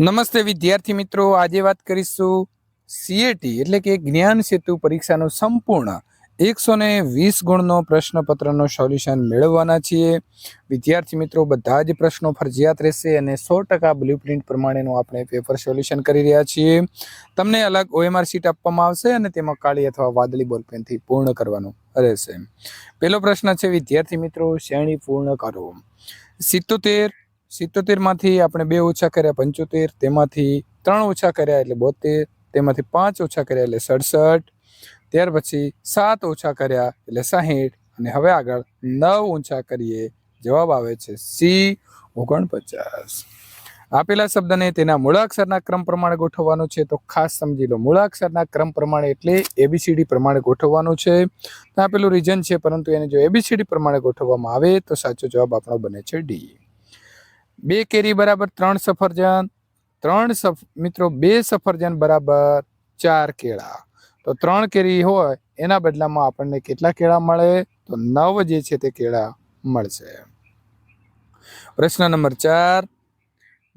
નમસ્તે વિદ્યાર્થી મિત્રો. આજે વાત કરીશું સીએટી એટલે કે જ્ઞાન સેતુ પરીક્ષાનો સંપૂર્ણ એકસો ને વીસ ગુણનો પ્રશ્નપત્રનો સોલ્યુશન મેળવવાના છીએ. વિદ્યાર્થી મિત્રો, બધા જ પ્રશ્નો ફરજિયાત રહેશે અને સો ટકા બ્લુપ્રિન્ટ પ્રમાણેનું આપણે પેપર સોલ્યુશન કરી રહ્યા છીએ. તમને અલગ ઓએમઆર શીટ આપવામાં આવશે અને તેમાં કાળી અથવા વાદળી બોલપેનથી પૂર્ણ કરવાનું રહેશે. પહેલો પ્રશ્ન છે, વિદ્યાર્થી મિત્રો, શ્રેણી પૂર્ણ કરો. સિત્તોતેર સિત્તોતેરમાંથી આપણે બે ઓછા કર્યા પંચોતેર, તેમાંથી ત્રણ ઓછા કર્યા એટલે બોતેર, તેમાંથી પાંચ ઓછા કર્યા એટલે સડસઠ, ત્યાર પછી સાત ઓછા કર્યા એટલે સાહીઠ અને હવે આગળ નવ ઓછા કરીએ, જવાબ આવે છે સી ઓગણપચાસ. આપેલા શબ્દને તેના મૂળાક્ષરના ક્રમ પ્રમાણે ગોઠવવાનો છે, તો ખાસ સમજી લો, મૂળાક્ષરના ક્રમ પ્રમાણે એટલે એબીસીડી પ્રમાણે ગોઠવવાનું છે. આપેલું રીઝન છે, પરંતુ એને જો એબીસીડી પ્રમાણે ગોઠવવામાં આવે, તો સાચો જવાબ આપણો બને છે ડી બે કેરી બરાબર ત્રણ સફરજન, ત્રણ સફ, મિત્રો, બે સફરજન બરાબર ચાર કેળા. તો ત્રણ કેરી હોય, એના બદલામાં આપણને કેટલા કેળા મળે? તો નવ જે છે તે કેળા મળશે. પ્રશ્ન નંબર ચાર.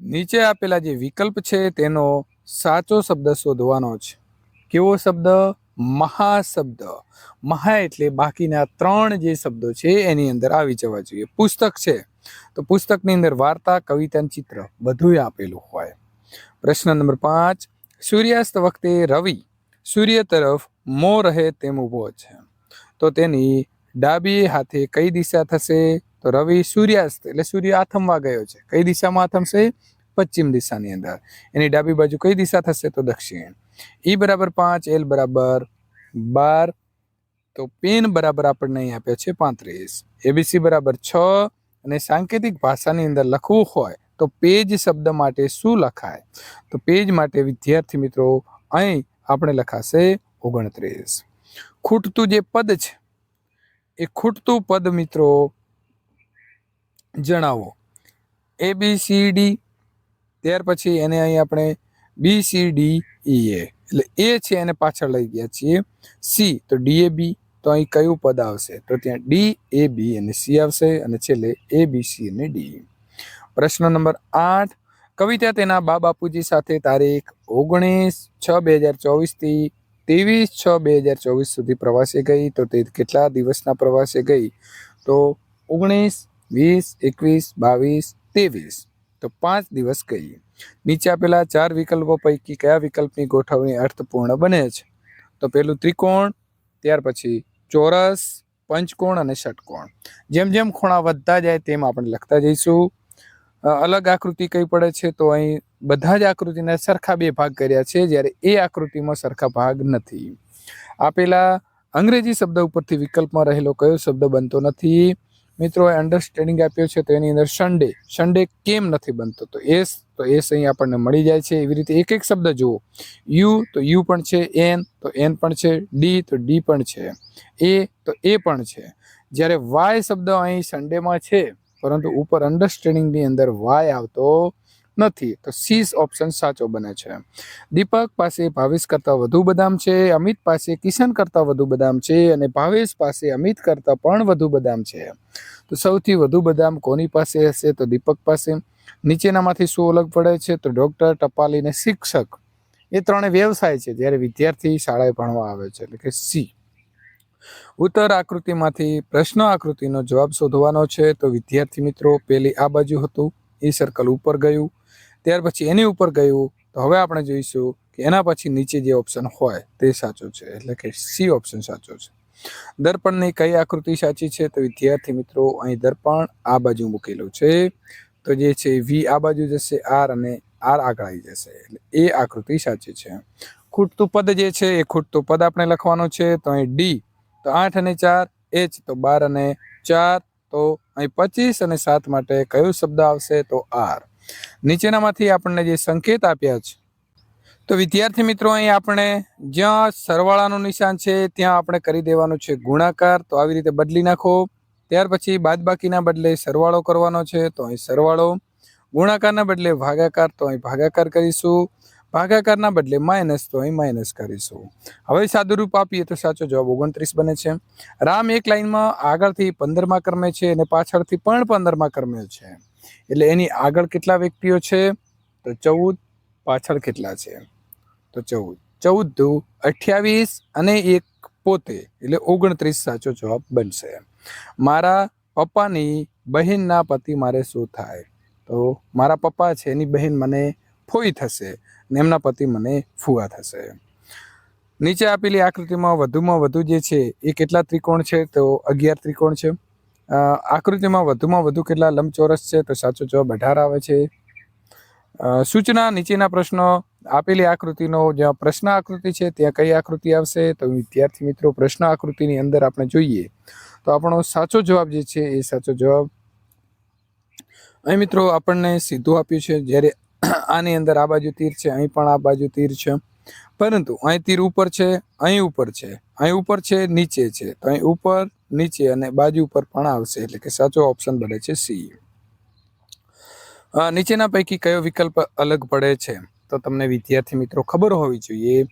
નીચે આપેલા જે વિકલ્પ છે, તેનો સાચો શબ્દ શોધવાનો છે. કેવો શબ્દ? મહાશબ્દ. મહા એટલે બાકીના ત્રણ જે શબ્દો છે, એની અંદર આવી જવા જોઈએ. પુસ્તક છે. તો પુસ્તકની અંદર વાર્તા કવિતા ચિત્ર બધું આપેલું હોય. પ્રશ્ન નંબર પાંચ, સૂર્યાસ્ત વખતે રવિ સૂર્ય તરફ મો રહે તેમ ઊભો છે. તો તેની ડાબી હાથે કઈ દિશા થશે? તો રવિ સૂર્યાસ્ત, એટલે સૂર્ય આથમવા ગયો છે. કઈ દિશામાં આથમશે? પશ્ચિમ દિશાની અંદર. એની ડાબી બાજુ કઈ દિશા થશે? તો દક્ષિણ. ઈ બરાબર પાંચ, એલ બરાબર બાર. તો પેન બરાબર આપણને અહીં આપ્યો છે પાંત્રીસ. એબીસી બરાબર છ અને સાંકેતિક ભાષાની અંદર લખવું હોય તો પેજ શબ્દ માટે શું લખાય? તો પેજ માટે, વિદ્યાર્થી મિત્રો, અહીં આપણે લખાશે ઓગણત્રીસ. ખૂટતું જે પદ છે, એ ખૂટતું પદ મિત્રો, જણાવો. એ બી સી ડી ત્યાર પછી એને અહીં આપણે બી સી ડી ઈ એ એટલે એ છે એને પાછળ લઈ ગયા છીએ. સી તો ડી એ બી તો અહીં કયું પદ આવશે? તો ત્યાં ડી એ બી અને સી આવશે અને છેલ્લે એ બી સી અને ડી પ્રશ્ન નંબર આઠ. કવિતા તેના બા બાપુજી સાથે તારીખ ઓગણીસ છ બે હજાર ચોવીસથી ત્રેવીસ છ બે હજાર ચોવીસ સુધી પ્રવાસે ગઈ. તો તે કેટલા દિવસના પ્રવાસે ગઈ? તો ઓગણીસ, વીસ, એકવીસ, બાવીસ, ત્રેવીસ. તો પાંચ દિવસ ગઈ. નીચે આપેલા ચાર વિકલ્પો પૈકી કયા વિકલ્પની ગોઠવણી અર્થપૂર્ણ બને છે? તો પેલું ત્રિકોણ, ત્યાર પછી ચોરસ, પંચકોણ અને ષટકોણ. જેમ જેમ ખૂણા વધતા જાય તેમ આપણે લખતા જઈશું. અલગ આકૃતિ કઈ પડે છે તો અહીં બધા જ આકૃતિના સરખા બે ભાગ કર્યા છે જ્યારે એ આકૃતિમાં સરખા ભાગ નથી. આપેલા અંગ્રેજી શબ્દ ઉપરથી વિકલ્પમાં રહેલો કયો શબ્દ બનતો નથી? મિત્રો અન્ડરસ્ટેન્ડિંગ આપ્યો છે તો એની અંદર સન્ડે સન્ડે કેમ નથી બનતો? તો એસ તો એસ અહીં આપણને મળી જાય છે. એવી રીતે એક એક શબ્દ જુઓ. યુ તો યુ પણ છે, એન તો એન પણ છે, ડી તો ડી પણ છે. એ તો એ પણ છે. જ્યારે વાય શબ્દ અહીં સન્ડેમાં છે, પરંતુ ઉપર અન્ડરસ્ટેન્ડિંગની અંદર વાય આવતો નથી. તો સીસ ઓપ્શન સાચો બને છે. દીપક પાસે ભાવેશ કરતાં વધુ બદામ છે, અમિત પાસે કિશન કરતાં વધુ બદામ છે અને ભાવેશ પાસે અમિત કરતાં પણ વધુ બદામ છે. તો સૌથી વધુ બદામ કોની પાસે હશે? તો દીપક પાસે. નીચેનામાંથી શું અલગ પડે છે તો ડૉક્ટર ટપાલી અને શિક્ષક એ ત્રણે વ્યવસાય છે. જ્યારે વિદ્યાર્થી શાળાએ ભણવા આવે છે એટલે કે સી. ઉત્તર આકૃતિમાંથી પ્રશ્ન આકૃતિનો જવાબ શોધવાનો છે તો વિદ્યાર્થી મિત્રો, પેલી આ બાજુ હતું, એ સર્કલ ઉપર ગયું. ત્યાર પછી એની ઉપર ગયું. તો હવે આપણે જોઈશું કે એના પછી નીચે જે ઓપ્શન હોય તે સાચો છે એટલે કે સી ઓપ્શન સાચો છે. દર્પણની કઈ આકૃતિ સાચી છે તો વિદ્યાર્થી મિત્રો, અહીં દર્પણ આ બાજુ મૂકેલું છે. તો જે છે વી આ બાજુ જશે આર અને આર આગળ આવી જશે. એટલે એ આકૃતિ સાચી છે. ખૂટતું પદ જે છે એ ખૂટતું પદ આપણે લખવાનું છે. તો અહીં ડી તો આઠ અને ચાર એચ તો બાર અને ચાર, તો અહીં પચીસ અને સાત માટે કયો શબ્દ આવશે? તો આર નીચેનામાંથી આપણને જે સંકેત આપ્યા છે, તો વિદ્યાર્થી મિત્રો, અહીં આપણે જ્યાં સરવાળાનું નિશાન છે, ત્યાં આપણે કરી દેવાનું છે ગુણાકાર. તો આવી રીતે બદલી નાખો. ત્યાર પછી બાદબાકીના બદલે સરવાળો કરવાનો છે, તો અહીં સરવાળો. ગુણાકારના બદલે ભાગાકાર, તો અહીં ભાગાકાર કરીશું. ભાગાકારના બદલે માઇનસ, તો અહીં માઇનસ કરીશું. હવે સાદુરૂપ આપીએ તો સાચો જવાબ ઓગણત્રીસ બને છે. રામ એક લાઈનમાં આગળથી પંદરમા ક્રમે છે અને પાછળથી પણ પંદરમા ક્રમે છે. એટલે એની આગળ કેટલા વ્યક્તિઓ છે? તો ચૌદ, પાછળ કેટલા છે? તો ચૌદ. ચૌદ દુ અઠ્યાવીસ અને એક પોતે, એટલે ઓગણત્રીસ સાચો જવાબ બનશે. મારા પપ્પાની બહેનના પતિ મારે શું થાય? તો મારા પપ્પા છે, એની બહેન મને ફોઈ થશે ને એમના પતિ મને ફુવા થશે. નીચે આપેલી આકૃતિમાં વધુમાં વધુ જે છે, એ કેટલા ત્રિકોણ છે? તો અગિયાર ત્રિકોણ છે. આકૃતિમાં વધુમાં વધુ કેટલા લંબચોરસ છે? તો સાચો જવાબ અઢાર આવે છે. સૂચના નીચેના પ્રશ્નો આપેલી આકૃતિનો જ્યાં પ્રશ્ન આકૃતિ છે, ત્યાં કઈ આકૃતિ આવશે? તો વિદ્યાર્થી મિત્રો, પ્રશ્ન આકૃતિની અંદર આપણે જોઈએ. તો આપણો સાચો જવાબ જે છે, એ સાચો જવાબ અહીં મિત્રો આપણને સીધું આપ્યું છે. જ્યારે આની અંદર આ બાજુ તીર છે, અહીં પણ આ બાજુ તીર છે. પરંતુ અહીં તીર ઉપર છે, અહીં ઉપર છે, અહીં ઉપર છે, નીચે છે. તો અહીં ઉપર, નીચે અને બાજુ ઉપર પણ આવશે. એટલે કે સાચો ઓપ્શન બને છે સી. નીચેના પૈકી કયો વિકલ્પ અલગ પડે છે? તો તમને વિદ્યાર્થી મિત્રો ખબર હોવી જોઈએ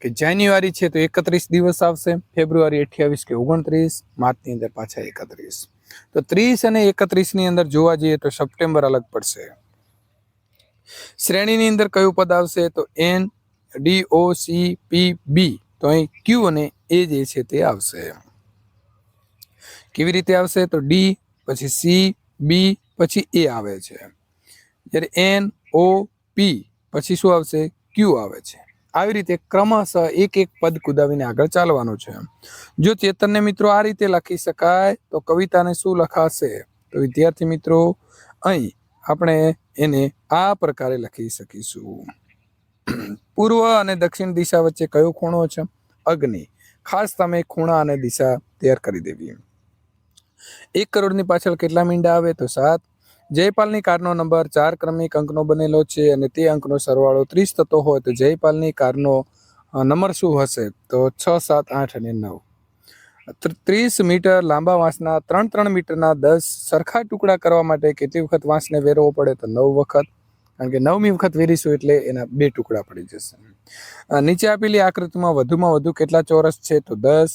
કે જાન્યુઆરી છે તો એકત્રીસ દિવસ આવશે, ફેબ્રુઆરી અઠ્યાવીસ કે ઓગણત્રીસ, માર્ચની અંદર પાછા એકત્રીસ. તો ત્રીસ અને એકત્રીસની અંદર જોવા જઈએ તો સપ્ટેમ્બર અલગ પડશે. શ્રેણીની અંદર કયું પદ આવશે? તો N, D, O, C, P, B. તો અહીં ક્યુ અને એ જે છે તે આવશે. કેવી રીતે આવશે? તો ડી, પછી સી, બી, પછી એ આવે છે. જ્યારે એન, ઓ, પી, પછી શું આવશે? ક્યુ આવે છે. આવી રીતે ક્રમશઃ એક એક પદ કુદાવીને આગળ ચાલવાનું છે. જો ચેતનને મિત્રો આ રીતે લખી શકાય, તો કવિતાને શું લખાશે? તો વિદ્યાર્થી મિત્રો, અહીં આપણે એને આ પ્રકારે લખી શકીશું. પૂર્વ અને દક્ષિણ દિશા વચ્ચે કયો ખૂણો છે? અગ્નિ. ખાસ તમે ખૂણા અને દિશા તૈયાર કરી દેવી. એક કરોડની પાછળ કેટલા મીંડા આવે? તો સાત. જયપાલની કારનો નંબર ચાર ક્રમિક અંકનો બનેલો છે અને તે અંકનો સરવાળો ત્રીસ થતો હોય તો જયપાલની કારનો નંબર શું હશે? તો છ, સાત, આઠ અને નવ. ત્રીસ મીટર લાંબા વાંસના, ત્રણ ત્રણ મીટરના દસ સરખા ટુકડા કરવા માટે કેટલી વખત વાંસને વેરવો પડે? તો નવ વખત. કારણ કે નવમી વખત વેરીશું એટલે એના બે ટુકડા પડી જશે. નીચે આપેલી આકૃતિમાં વધુમાં વધુ કેટલા ચોરસ છે? તો દસ,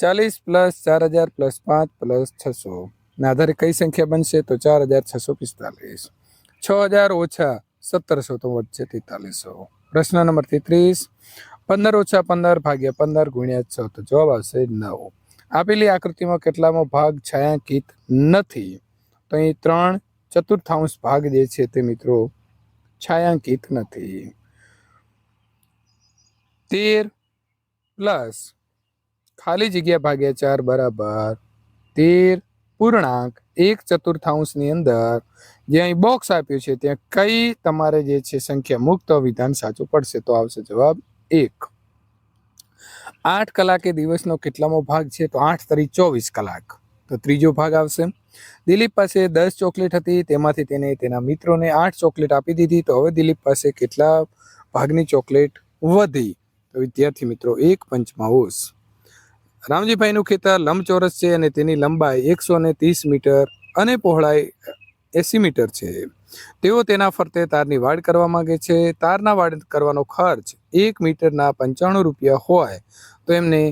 ચાલીસ પ્લસ ચાર હજાર પ્લસ પાંચ પ્લસ છસો. ના આધારે કઈ સંખ્યા બનશે? તો ચાર હજાર છસો પિસ્તાલીસ. છ હજાર ઓછા સત્તરસો તો વધશે તેતાલીસો. પ્રશ્ન નંબર તેત્રીસ. પંદર ઓછા પંદર ભાગ્યા પંદર ગુણ્યા છ તો જવાબ આવશે નવ. આપેલી આકૃતિમાં કેટલામો ભાગ છાયાંકિત નથી. તો અહીં ત્રણ ચતુર્થાંશ ભાગ જે છે તે મિત્રો છાયાંકિત નથી. તેર પ્લસ ખાલી જગ્યા ભાગ્યા ચાર બરાબર તેર પૂર્ણાંક એક ચતુર્થાંશની અંદર જે અહીં બોક્સ આપ્યું છે, ત્યાં કઈ તમારે જે છે સંખ્યા મુક્ત વિધાન સાચું પડશે? તો આવશે જવાબ એક. આઠ કલાકે દિવસનો કેટલામો ભાગ છે? તો આઠ તરી ચોવીસ કલાક. તો ત્રીજો ભાગ આવશે. દિલીપ પાસે દસ ચોકલેટ હતી, તેમાંથી તેને તેના મિત્રોને આઠ ચોકલેટ આપી દીધી. તો હવે દિલીપ પાસે કેટલા ભાગની ચોકલેટ વધી? તો વિદ્યાર્થી મિત્રો, એક પંચમાંશ રામજીભાઈનું ખેતર લંબચોરસ છે અને તેની લંબાઈ એકસો ને ત્રીસ મીટર અને પહોળાઈ એસી મીટર છે. તેઓ તેના ફરતે તારની વાડ કરવા માંગે છે. તારના વાડ કરવાનો ખર્ચ એક મીટરના પંચાણું રૂપિયા હોય તો એમને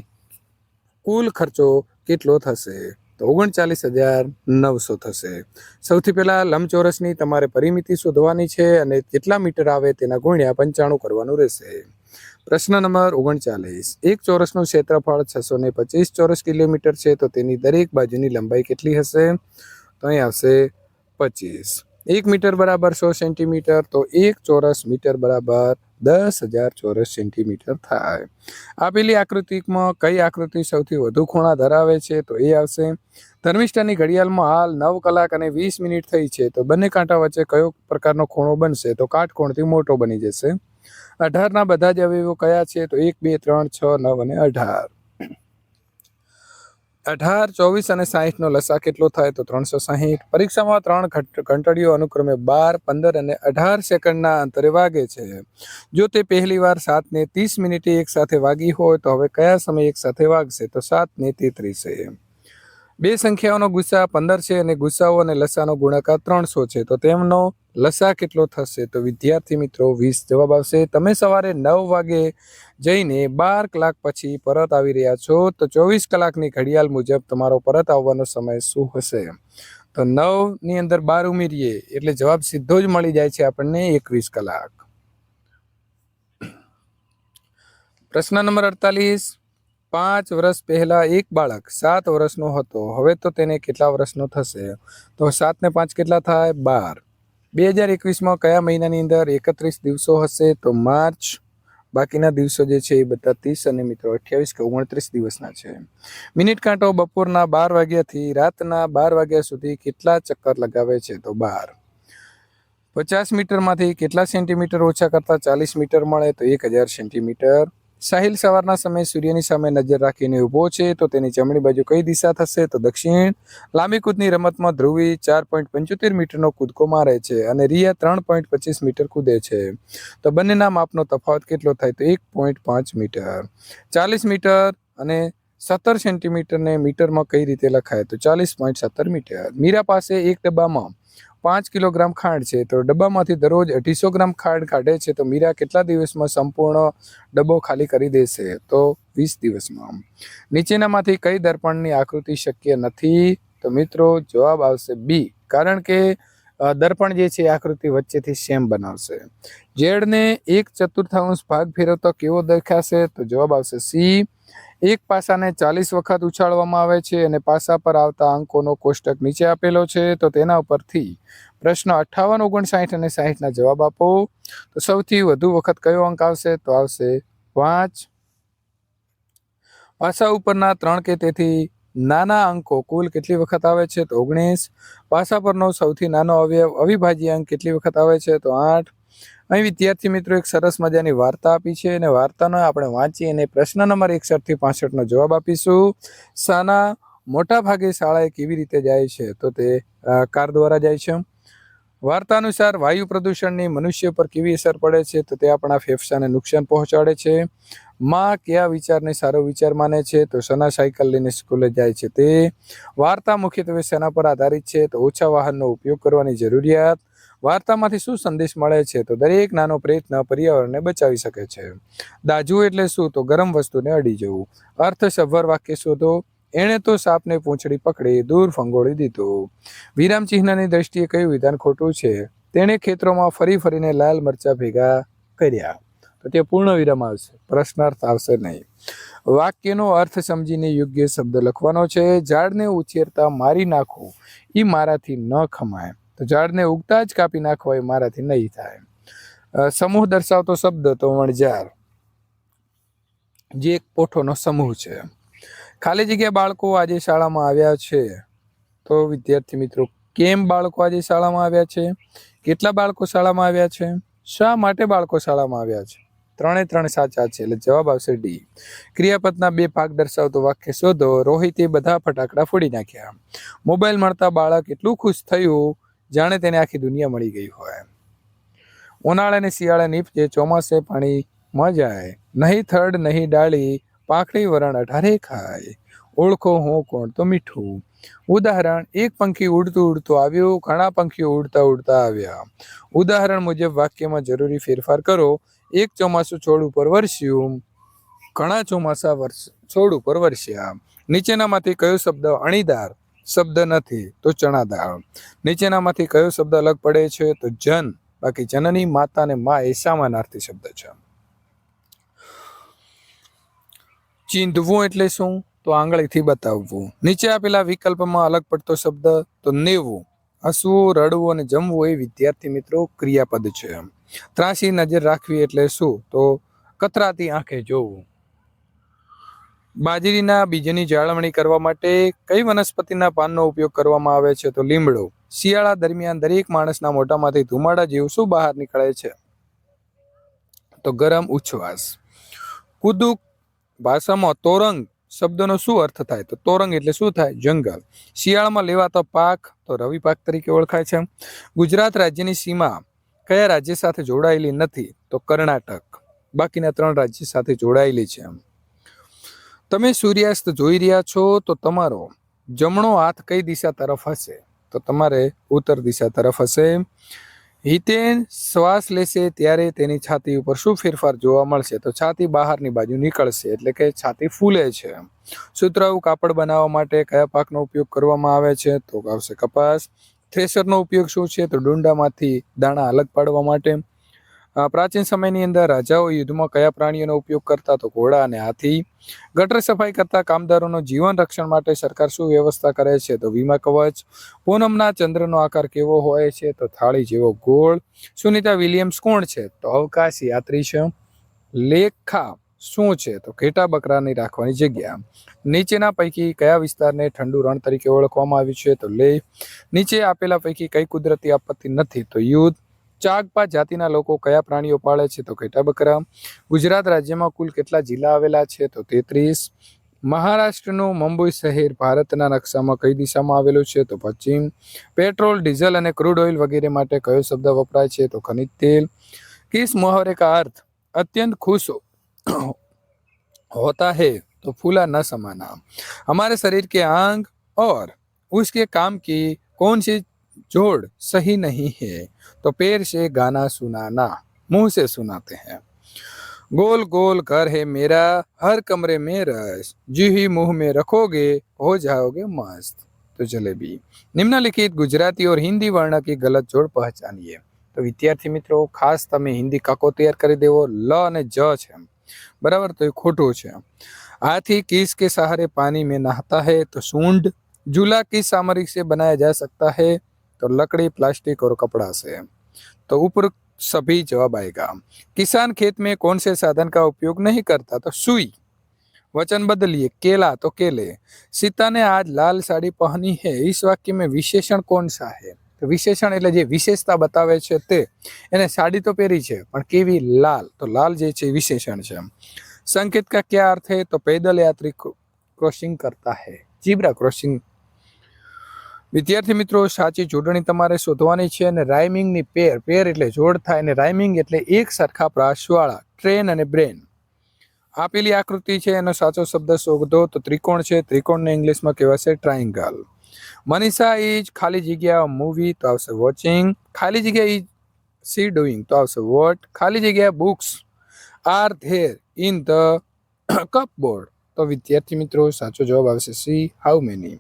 કુલ ખર્ચો કેટલો થશે? તો ઓગણચાલીસ હજાર નવસો થશે. સૌથી પહેલાં લંબચોરસની તમારે પરિમિતિ શોધવાની છે અને કેટલા મીટર આવે તેના ગુણ્યા પંચાણું કરવાનું રહેશે. પ્રશ્ન નંબર ઓગણચાલીસ. એક ચોરસનું ક્ષેત્રફળ છસો ને પચીસ ચોરસ કિલોમીટર છે, તો તેની દરેક બાજુની લંબાઈ કેટલી હશે? તો અહીં આવશે પચીસ. એક મીટર બરાબર સો સેન્ટીમીટર, તો એક ચોરસ મીટર બરાબર દસ હજાર ચોરસ સેન્ટીમીટર થાય. આપેલી આકૃતિમાં કઈ આકૃતિ સૌથી વધુ ખૂણા ધરાવે છે, તો એ આવશે. ધર્મિષ્ઠાની ઘડિયાળમાં હાલ નવ કલાક અને વીસ મિનિટ થઈ છે, તો બંને કાંટા વચ્ચે કયો પ્રકારનો ખૂણો બનશે? તો કાટકોણથી મોટો બની જશે. અઢારના બધા જ અવયવો કયા છે? તો એક, બે, ત્રણ, છ, નવ અને અઢાર. અઢાર, ચોવીસ અને સાહીઠ નો લસા કેટલો થાય? તો ત્રણસો સાહીઠ. પરીક્ષામાં ત્રણ ઘંટડીઓ અનુક્રમે બાર, પંદર અને અઢાર સેકન્ડના અંતરે વાગે છે. જો તે પહેલી વાર સાત ને ત્રીસ મિનિટે એક સાથે વાગી હોય, તો હવે કયા સમયે એક સાથે વાગશે? તો સાત ને તેત્રીસે. બે સંખ્યાઓનો ગુસ્સા, પંદર છે અને ગુસ્સાઓ અને લસાનો ગુણાકાર ત્રણસો છે. તો તેમનો લસા કેટલો થશે? તો વિદ્યાર્થી મિત્રો, વીસ જવાબ આવશે. તમે સવારે નવ વાગે જઈને બાર કલાક પછી પરત આવી રહ્યા છો. તો ચોવીસ કલાકની ઘડિયાળ મુજબ તમારો પરત આવવાનો સમય શું હશે? તો નવની અંદર બાર ઉમેરીએ, એટલે જવાબ સીધો જ મળી જાય છે આપણને એકવીસ કલાક. પ્રશ્ન નંબર અડતાલીસ. પાંચ વર્ષ પહેલાં એક બાળક સાત વર્ષનો હતો. હવે તો તેને કેટલા વર્ષનો થશે? તો સાતને પાંચ કેટલા થાય? બાર. બે હજાર એકવીસમાં કયા મહિનાની અંદર એકત્રીસ દિવસો હશે? તો માર્ચ. બાકીના દિવસો જે છે એ બધા ત્રીસ અને મિત્રો અઠ્યાવીસ કે ઓગણત્રીસ દિવસના છે. મિનિટ કાંટો બપોરના બાર વાગ્યાથી રાતના બાર વાગ્યા સુધી કેટલા ચક્કર લગાવે છે? તો બાર. પચાસ મીટરમાંથી કેટલા સેન્ટીમીટર ઓછા કરતાં ચાલીસ મીટર મળે? તો એક હજાર સેન્ટીમીટર. સાહિલ સવારના સમયે સૂર્યની સામે નજર રાખીને ઊભો છે, તો તેની જમણી બાજુ કઈ દિશા થશે? તો દક્ષિણ લાંબી કૂદની રમતમાં ધ્રુવી ચાર પોઈન્ટ પંચોતેર મીટરનો કૂદકો મારે છે અને રિયા ત્રણ પોઈન્ટ પચીસ મીટર કૂદે છે. તો બંનેના માપનો તફાવત કેટલો થાય? તો એક પોઈન્ટ પાંચ મીટર. ચાલીસ મીટર અને સત્તર સેન્ટીમીટરને મીટરમાં કઈ રીતે લખાય? તો ચાલીસ પોઈન્ટ સત્તર મીટર. મીરા પાસે એક ડબ્બામાં પાંચ કિલોગ્રામ ખાંડ છે, તો ડબ્બામાંથી દરરોજ અઢીસો ગ્રામ ખાંડ કાઢે છે, તો મીરા કેટલા દિવસમાં સંપૂર્ણ ડબ્બો ખાલી કરી દેશે? તો વીસ દિવસમાં. નીચેનામાંથી કઈ દર્પણની આકૃતિ શક્ય નથી? તો મિત્રો, જવાબ આવશે બી, કારણ કે દર્પણ જે છે આકૃતિ વચ્ચેથી સેમ બનાવશે. ઝેડને એક ચતુર્થાંશ ભાગ ફેરવતો કેવો દેખાશે? તો જવાબ આવશે સી એક પાસાને ચાલીસ વખત ઉછાળવામાં આવે છે અને પાસા પર આવતા અંકોનો કોષ્ટક નીચે આપેલો છે, તો તેના ઉપરથી પ્રશ્ન અઠ્ઠાવન ઓગણસાઠ અને સાહીઠના જવાબ આપો. તો સૌથી વધુ વખત કયો અંક આવશે? તો આવશે પાંચ. પાસા ઉપરના ત્રણ કે તેથી નાના અંકો કુલ કેટલી વખત આવે છે? તો ઓગણીસ. પાસા પરનો સૌથી નાનો અવયવ અવિભાજ્ય અંક કેટલી વખત આવે છે? તો આઠ. અહીં વિદ્યાર્થી મિત્રો એક સરસ મજાની વાર્તા આપી છે અને વાર્તાનો આપણે વાંચી અને પ્રશ્ન નંબર એકસઠથી પાસઠનો જવાબ આપીશું. સાના મોટા ભાગે શાળાએ કેવી રીતે જાય છે? તો તે કાર દ્વારા જાય છે. વાર્તા અનુસાર વાયુ પ્રદૂષણની મનુષ્ય પર કેવી અસર પડે છે? તો તે આપણા ફેફસાને નુકસાન પહોંચાડે છે. માં કયા વિચારને સારો વિચાર માને છે? તો સના સાયકલ લઈને સ્કૂલે જાય છે તે. વાર્તા મુખ્યત્વે શેના પર આધારિત છે તો ઓછા વાહનનો ઉપયોગ કરવાની જરૂરિયાત. વાર્તામાંથી શું સંદેશ મળે છે તો દરેક નાનો પ્રયત્ન પર્યાવરણને બચાવી શકે છે. દાજુ એટલે શું? તો ગરમ વસ્તુને અડી જવું. અર્થસભર વાક્ય શોધો. એણે તો સાપને પૂંછડી પકડી દૂર ફંગોળી દીધો. વિરામ ચિહ્નની દ્રષ્ટિએ કયું વિધાન ખોટું છે? તેણે ખેતરોમાં ફરી ફરીને લાલ મરચા ભેગા કર્યા. તો તે પૂર્ણ વિરામ આવશે. પ્રશ્નાર્થ આવશે નહીં. વાક્યનો અર્થ સમજીને યોગ્ય શબ્દ લખવાનો છે. ઝાડને ઉછેરતા મારી નાખો. એ મારાથી ન ખમાય. તો ઝાડને ઉગતા જ કાપી નાખવા એ મારાથી નહીં થાય. સમૂહ દર્શાવતો શબ્દ તો વણઝાર, જે એક પોઠોનો સમૂહ છે. ખાલી જગ્યા બાળકો આજે શાળામાં આવ્યા છે. તો વિદ્યાર્થી મિત્રો, કેમ બાળકો આજે શાળામાં આવ્યા છે? કેટલા બાળકો શાળામાં આવ્યા છે? શા માટે બાળકો શાળામાં આવ્યા છે? ત્રણે ત્રણ સાચા છે, એટલે જવાબ આવશે ડી. ક્રિયાપદના બે ભાગ દર્શાવતો વાક્ય શોધો. રોહિતે બધા ફટાકડા ફોડી નાખ્યા. મોબાઈલ મળતા બાળક એટલું ખુશ થયું જાણે તેને આખી દુનિયા મળી ગઈ હોય. ઉનાળે અને શિયાળે નીપજે ચોમાસે પાણી માં જાય નહીં થડ, નહીં ડાળી, પાંખડી વરણ અઢારે ખાય. ઓળખો હું કોણ તો મીઠું. ઉદાહરણ, એક પંખી ઉડતું ઉડતું આવ્યું, ઘણા પંખીઓ ઉડતા ઉડતા આવ્યા. ઉદાહરણ મુજબ, વાક્યમાં જરૂરી ફેરફાર કરો. એક ચોમાસું છોડ ઉપર વરસ્યું. ઘણા ચોમાસા વર્ષ, છોડ ઉપર વરસ્યા. નીચેનામાંથી કયો શબ્દ અણીદાર? શબ્દ નથી, તો ચણા દાળ નીચેનામાંથી કયો શબ્દ અલગ પડે છે? તો જન. બાકી જનની માતા અને મા એ સમાનાર્થી શબ્દ છે. ચીંધવું એટલે શું? તો આંગળીથી બતાવવું. નીચે આપેલા વિકલ્પમાં અલગ પડતો શબ્દ, તો નેવું. હસવું, રડવું અને જમવું એ વિદ્યાર્થી મિત્રો ક્રિયાપદ છે. ત્રાસી નજર રાખવી એટલે શું? તો કતરાતી આંખે જોવું. બાજરીના બીજની જાળવણી કરવા માટે કઈ વનસ્પતિના પાનનો ઉપયોગ કરવામાં આવે છે તો લીમડો. શિયાળા દરમિયાન દરેક માણસના મોઢામાંથી ધુમાડા જેવું શું બહાર નીકળે છે? તો ગરમ ઉચ્છવાસ. કુદુક ભાષામાં તોરંગ શબ્દનો શું અર્થ થાય? તો તોરંગ એટલે શું થાય? જંગલ. શિયાળામાં લેવાતો પાક તો રવિ પાક તરીકે ઓળખાય છે ગુજરાત રાજ્યની સીમા કયા રાજ્ય સાથે જોડાયેલી નથી? તો કર્ણાટક. બાકીના ત્રણ રાજ્ય સાથે જોડાયેલી છે તમે સૂર્યાસ્ત જોઈ રહ્યા છો, તો તમારો જમણો હાથ કઈ દિશા તરફ હશે? તો તમારે ઉત્તર દિશા તરફ હશે. હિતેન શ્વાસ લેશે ત્યારે તેની છાતી ઉપર શું ફેરફાર જોવા મળશે? તો છાતી બહારની બાજુ નીકળશે, એટલે કે છાતી ફૂલે છે. સુતરાઉ કાપડ બનાવવા માટે કયા પાકનો ઉપયોગ કરવામાં આવે છે? તો આવશે કપાસ. થ્રેસરનો ઉપયોગ શું છે? તો ડુંડામાંથી દાણા અલગ પાડવા માટે પ્રાચીન સમયની અંદર રાજાઓ યુદ્ધમાં કયા પ્રાણીઓનો ઉપયોગ કરતા તો ઘોડા અને હાથી? ગટર સફાઈ કરતા કામદારોનો જીવન રક્ષણ માટે સરકાર શું વ્યવસ્થા કરે છે? તો વીમા કવચ, પૂનમના ચંદ્રનો આકાર કેવો હોય છે? તો થાળી જેવો ગોળ. સુનિતા વિલિયમ્સ કોણ છે? તો અવકાશ યાત્રી છે. લેખા શું છે? તો ઘેટા બકરાની રાખવાની જગ્યા. નીચેના પૈકી કયા વિસ્તારને ઠંડુ રણ તરીકે ઓળખવામાં આવ્યું છે? તો લેહ. નીચે આપેલા પૈકી કઈ કુદરતી આપત્તિ નથી? તો યુદ્ધ. ચાગપા જાતિના લોકો કયા પ્રાણીઓ પાળે છે તો ઘેટા બકરા ગુજરાત રાજ્યમાં કુલ કેટલા જિલ્લા આવેલા છે તો તેત્રીસ મહારાષ્ટ્રનું મુંબઈ શહેર ભારતના નકશામાં કઈ દિશામાં આવેલું છે તો પશ્ચિમ પેટ્રોલ ડીઝલ અને ક્રૂડ ઓઇલ વગેરે માટે કયો શબ્દ વપરાય છે તો ખનિજ તેલ किस मुहावरे का अर्थ अत्यंत खुश हो- होता है तो फूला न समाना हमारे शरीर के अंग और उसके काम की कौन सी जोड़ सही नहीं है तो पैर से गाना सुनाना मुंह से सुनाते हैं गोल गोल घर है मेरा हर कमरे में रस जी ही मुंह में रखोगे हो जाओगे मस्त तो जलेबी निम्नलिखित गुजराती और हिंदी वर्ण की गलत जोड़ पहचानिए તો વિદ્યાર્થી મિત્રો ખાસ તમે હિન્દી કાકો તૈયાર કરી દેવો લ અને જ છે બરાબર તો એ ખોટું છે हाथी किस के सहारे पानी में नहाता है तो सूंड झूला किस सामग्री से बनाया जा सकता है तो लकड़ी प्लास्टिक और कपड़ा से तो ऊपर सभी जवाब आएगा किसान खेत में कौन से साधन का उपयोग नहीं करता तो सुई वचन बदलिए केला तो केले सीता ने आज लाल साड़ी पहनी है इस वाक्य में विशेषण कौन सा है તો વિશેષણ એટલે જે વિશેષતા બતાવે છે તે એને સાડી તો પહેરી છે પણ કેવી લાલ તો લાલ જે છે એ વિશેષણ છે संकेत का क्या अर्थ है तो पैदल यात्री क्रॉसिंग करता है जीब्रा क्रॉसिंग વિદ્યાર્થી મિત્રો, સાચી જોડણી તમારે શોધવાની છે અને રાઇમિંગની પેર પેર એટલે જોડ થાય અને રાઇમિંગ એટલે એક સરખા પ્રાસવાળા, ટ્રેન અને બ્રેન. આપેલી આકૃતિ છે, એનો સાચો શબ્દ શોધો તો ત્રિકોણ છે, ત્રિકોણને ઇંગ્લિશમાં કહેવાશે ટ્રાયંગલ મનીષા ઇઝ ખાલી જગ્યા મૂવી તો આવશે વોચિંગ. ખાલી જગ્યા ઇઝ સી ડુઈંગ તો આવશે વોટ. ખાલી જગ્યા books are there in the cupboard. તો વિદ્યાર્થી મિત્રો, સાચો જવાબ આવશે સી. How many?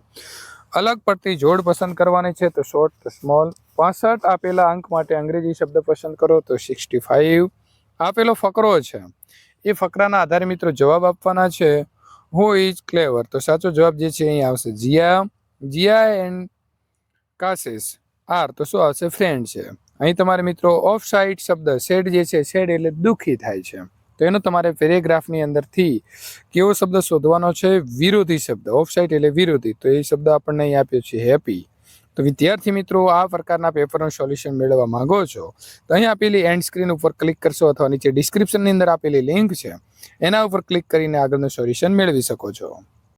અલગ પડતી જોડ પસંદ કરવાની છે, તો શોર્ટ તો સ્મોલ પાસઠ આપેલા અંક માટે અંગ્રેજી શબ્દ પસંદ કરો, તો સિક્સટી ફાઇવ આપેલો ફકરો છે. એ ફકરાના આધારે મિત્રો જવાબ આપવાના છે. હુ ઇઝ ક્લેવર તો સાચો જવાબ જે છે, અહીં આવશે. જીયા જીયા એન્ડ કાસિસ. આર, તો શું આવશે? ફ્રેન્ડ છે. અહીં તમારે મિત્રો ઓફ સાઇડ શબ્દ શેડ જે છે શેડ એટલે દુઃખી થાય છે. તો એનો તમારે પેરેગ્રાફની અંદરથી કેવો શબ્દ શોધવાનો છે? વિરોધી શબ્દ ઓફ સાઇડ એટલે વિરોધી. તો એ શબ્દ આપણને અહીં આપ્યો છે હેપી. તો વિદ્યાર્થી મિત્રો, આ પ્રકારના પેપરનું સોલ્યુશન મેળવવા માંગો છો, તો અહીં આપેલી એન્ડ સ્ક્રીન ઉપર ક્લિક કરશો અથવા નીચે ડિસ્ક્રિપ્શનની અંદર આપેલી લિંક છે, એના ઉપર ક્લિક કરીને આગળનું સોલ્યુશન મેળવી શકો છો.